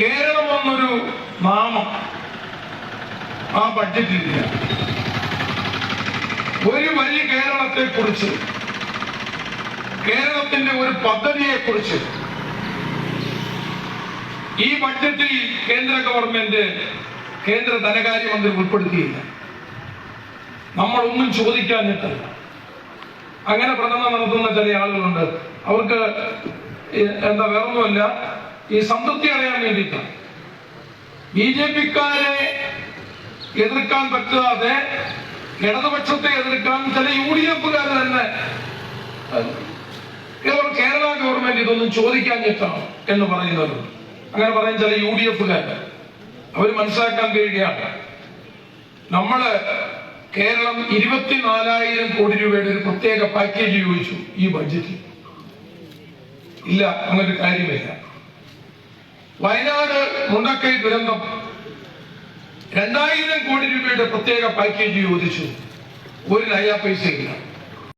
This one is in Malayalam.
കേരളം എന്നൊരു നാമം ആ ബഡ്ജറ്റിലില്ല ഒരു വലിയ കേരളത്തെ കുറിച്ച് കേരളത്തിന്റെ ഒരു പദ്ധതിയെ കുറിച്ച് ഈ ബഡ്ജറ്റിൽ കേന്ദ്ര ഗവൺമെന്റ് കേന്ദ്ര ധനകാര്യമന്ത്രി ഉൾപ്പെടുത്തിയില്ല. നമ്മളൊന്നും ചോദിക്കാഞ്ഞിട്ടല്ല. അങ്ങനെ പ്രകടനം നടത്തുന്ന ചില ആളുകളുണ്ട്. അവർക്ക് എന്താ വേറൊന്നുമല്ല. ഈ സംതൃപ്തി അറിയാൻ വേണ്ടിയിട്ടാണ് ബി ജെ പിക്കാരെ എതിർക്കാൻ പറ്റാതെ ഇടതുപക്ഷത്തെ എതിർക്കാൻ ചില യു ഡി എഫുകാർ തന്നെ കേരള ഗവൺമെന്റ് ഇതൊന്നും ചോദിക്കാൻ ചോദിക്കാഞ്ഞിട്ടാണ് എന്ന് പറയുന്നത്. അങ്ങനെ പറയും ചില യു ഡി എഫുകാർ അവർ മനസ്സിലാക്കാൻ കഴിയുകയാണ്. നമ്മൾ കേരളം ഇരുപത്തിനാലായിരം കോടി രൂപയുടെ ഒരു പ്രത്യേക പാക്കേജ് ചോദിച്ചു ഈ ബഡ്ജറ്റിൽ ഇല്ല അങ്ങനൊരു കാര്യമില്ല. വയനാട് മുണ്ടക്കൈ ദുരന്തം. രണ്ടായിരം കോടി രൂപയുടെ പ്രത്യേക പാക്കേജ് ചോദിച്ചു ഒരു നയ പൈസ ഇല്ല.